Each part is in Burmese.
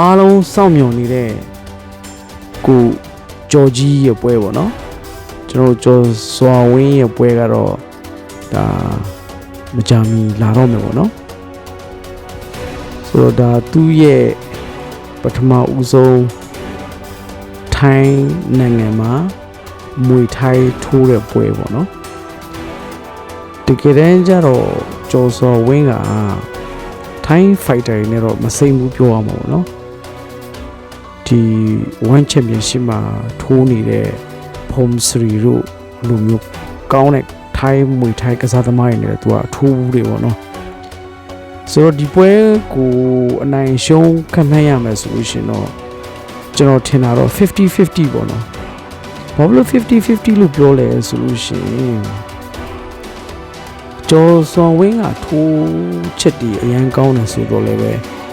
အားလုံးစောင့်မျှော်နေတဲ့ကိုကြော်ကြီးရဲ့ပွဲပေါ့နော်ကျွန်တော်ကြော်စွာဝင်းရဲ့ပွဲကတော့ဒါမကြမီလာတော့မယ်ပေါ့နော်ဆိုတော့ဒါသူ့ရဲ့ပထမဦးဆုံးထိုင်းနိုင်ငံမှာမွေထိုင်းထိုးတဲ့ပွဲပေါ့နော်တကယ်တမ်းကျတော့ကျော်စော်ဝင်းကထိုင်းဖိုက်တာတွေနဲ့တော့မစိမ့်ဘူးပြောရမှာပေါ့နော် ဒီ one championship မှာထိုးနေတဲ့ Pom Sri တို့လူမျိုးကောင်းတဲ့ထိုင်းမွေထိုင်းကစားသမားတွေနဲ့သူကအထိုးဘူးတွေပေါ့နော်ဆိုတော့ဒီပွဲကိုအနိုင်ရှုံးခံမှန်းရမယ်ဆိုလို့ရှရင်တော့ကျွန်တော်ထင်တာတော့50 50ပေါ့နော်ဘာလို့50 50လို့ပြောလဲဆိုလို့ရှရင်ကျော်စွန်ဝင်းကထိုးချက်တီအရန်ကောင်းတယ်ဆိုတော့လည်းပဲ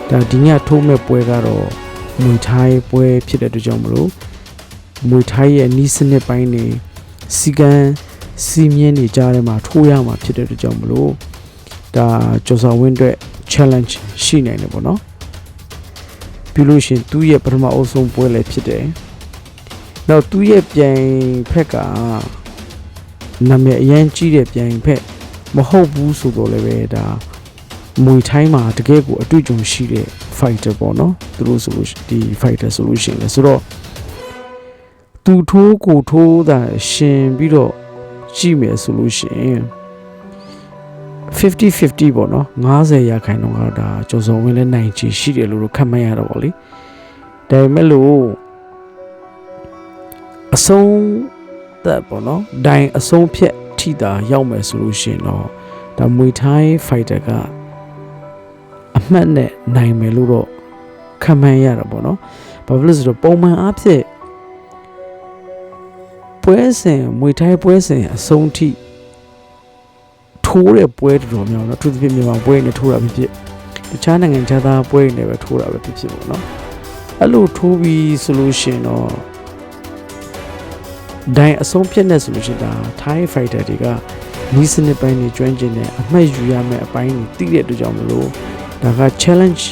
ဒါဒီညထိုးမဲ့ပွဲကတော့ မွေထိုင်းပွဲဖြစ်တဲ့အတွက်ကြောင့်မလို့မွေထိုင်းရဲ့နီးစနစ်ပိုင်းနေစီကံစီမြင်းနေကြားထဲမှာထိုးရမှာဖြစ်တဲ့အတွက်ကြောင့်မလို့ဒါကျော်စွန်ဝင်းအတွက် challenge ရှိနိုင်တယ်ပေါ့နော်ပြီးလို့ရှရင်သူ့ရဲ့ပထမအုပ်ဆုံးပွဲလည်းဖြစ်တယ်နောက်သူ့ရဲ့ပြိုင်ဖက်ကနာမည်အရန်ကြီးတဲ့ပြိုင်ဖက်မဟုတ်ဘူးဆိုတော့လည်းပဲဒါမွေထိုင်းမှာတကယ်ကိုအတွေ့အကြုံရှိတဲ့ fighter ပေါ့နော်သူတို့ဆိုလို့ရှိဒီ fighter ဆိုလို့ရှိရင်လည်းဆိုတော့သူထိုးကိုထိုးတာရှင်ပြီးတော့ကြည့်မယ်ဆိုလို့ရှိရင်50 50ပေါ့နော်90ရာခိုင်နှုန်းကတော့ဒါကျော်စုံဝင်လဲနိုင်ချီရှိတယ်လို့တော့ခန့်မှန်းရတော့ဗောလေဒါပေမဲ့လို့အဆုံးသက်ပေါ့နော်ဒိုင်အဆုံးဖြတ်ထိတာရောက်မယ်ဆိုလို့ရှိရင်တော့ဒါမွေထိုင်းဖိုက်တာကအ မှတ်နဲ့နိုင်မယ်လို့တော့ခန့်မှန်းရတာပေါ့နော်ဘာဖြစ်လို့လဲဆိုတော့ပုံမှန်အားဖြင့်ပွဲစဉ်မွေထိုင်းပွဲစဉ်အဆုံးထိထိုးတဲ့ပွဲတော်တော်များများနော်အထူးသဖြင့်မြန်မာပွဲနဲ့ထိုးတာဖြစ်ဖြစ်တခြားနိုင်ငံခြားသားပွဲတွေနဲ့ပဲထိုးတာပဲဖြစ်ဖြစ်ပေါ့နော်အဲ့လိုထိုးပြီးဆိုလို့ရှိရင်တော့ဒိုင်အဆုံးဖြတ်နေဆိုလို့ရှိရင်ဒါ Thai fighter တွေကနီးစနစ်ပိုင်းတွေကျွမ်းကျင်တဲ့အမှတ်ယူရမယ့်အပိုင်းတွေသိတဲ့အတွက်ကြောင့်မလို့ ဒါက challenge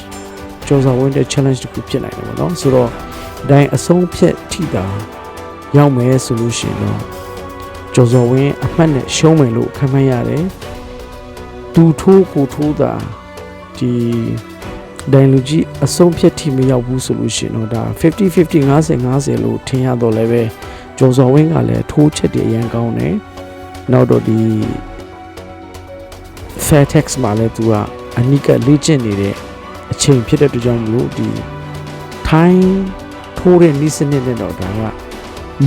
ကြော်စာဝင်တဲ့ challenge တစ်ခုဖြစ်နိုင်တယ်ပေါ့နော်ဆိုတော့ဒိုင်အဆုံးဖြတ်ထိတာရောက်မယ်ဆိုလို့ရှိရင်တော့ကျော်စော်ဝင်းအမှတ်နဲ့ရှုံးမယ်လို့ခန့်မှန်းရတယ်။သူထိုးကိုထိုးတာဒီဒိုင်လူကြီးအဆုံးဖြတ်ထိမရောက်ဘူးဆိုလို့ရှိရင်တော့ဒါ50 50 50 50လို့ထင်ရတော့လည်းပဲကျော်စော်ဝင်းကလည်းထိုးချက်တွေအရင်ကောင်းတယ်။နောက်တော့ဒီ Fairtex မှာလည်းသူက အနိကလေ့ကျင့်နေတဲ့အချိန်ဖြစ်တဲ့အတွက်ကြောင့်မလို့ဒီထိုင်းထိုးတဲ့နီးစနစ်နဲ့တော့ဒါက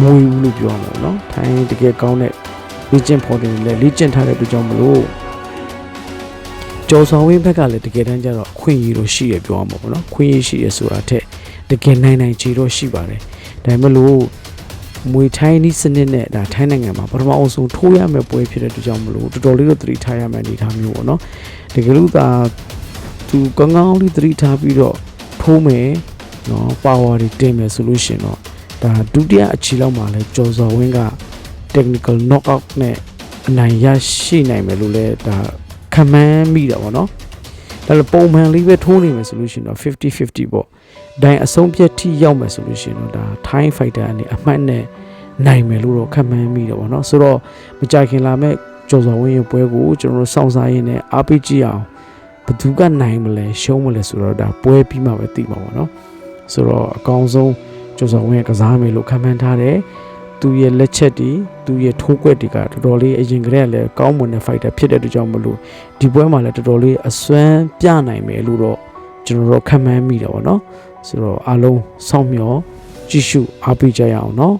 မွေဘူးလို့ပြောရမှာပေါ့နော်ထိုင်းတကယ်ကောင်းတဲ့လေ့ကျင့်ဖော်တယ်လည်းလေ့ကျင့်ထားတဲ့အတွက်ကြောင့်မလို့ကျော်ဆောင်ဝင်းဘက်ကလည်းတကယ်တမ်းကျတော့ခွင့်ရည်တော့ရှိရပြောရမှာပေါ့နော်ခွင့်ရည်ရှိရဆိုတာထက်တကယ်နိုင်နိုင်ချေတော့ရှိပါတယ်ဒါပေမဲ့လို့ မွေထိုင်းနီးစနစ်နဲ့ဒါထိုင်းနိုင်ငံမှာပထမအဆုံးထိုးရမယ့်ပွဲဖြစ်တဲ့အတွက်ကြောင့်မလို့တော်တော်လေးတော့သတိထားရမယ့်အနေအထားမျိုးပေါ့နော်တကယ်လို့သာသူကောင်းကောင်းလေးသတိထားပြီးတော့ထိုးမယ်နော်ပါဝါတွေတင်မယ်ဆိုလို့ရှိရင်တော့ဒါဒုတိယအချီလောက်မှာလဲကျော်စော်ဝင်းက technical knockout နဲ့အနိုင်ရရှိနိုင်မယ်လို့လဲဒါခံမှန်းမိတာပေါ့နော်ဒါလည်းပုံမှန်လေးပဲထိုးနေမယ်ဆိုလို့ရှိရင်တော့50 50ပေါ့ ဒိုင်အဆုံးဖြတ်ထိရောက်မယ်ဆိုလို့ရှိရင်တော့ဒါ Thai fighter အနေအမှတ်နဲ့နိုင်မယ်လို့တော့ခံမှန်းမိတယ်ပေါ့နော်ဆိုတော့မကြခင်လာမဲ့ကျော်စော်ဝင်းရဲ့ပွဲကိုကျွန်တော်တို့စောင့်စားရင်းနဲ့အားပေးကြည့်အောင်ဘယ်သူကနိုင်မလဲရှုံးမလဲဆိုတော့ဒါပွဲပြီးမှပဲသိမှာပေါ့နော်ဆိုတော့အကောင်းဆုံးကျော်စော်ဝင်းရဲ့ကစားမယ်လို့ခံမှန်းထားတယ်သူရဲ့လက်ချက်တွေသူရဲ့ထိုးကွက်တွေကတော်တော်လေးအရင်ကတည်းကလည်းကောင်းမွန်တဲ့ fighter ဖြစ်တဲ့အတွက်ကြောင့်မလို့ဒီပွဲမှာလည်းတော်တော်လေးအစွမ်းပြနိုင်မယ်လို့တော့ကျွန်တော်တို့ခံမှန်းမိတာပေါ့နော် ဆိုတော့အားလုံးစောင့်မျှော်ကြည့်ရှုအားပေးကြရအောင်နော်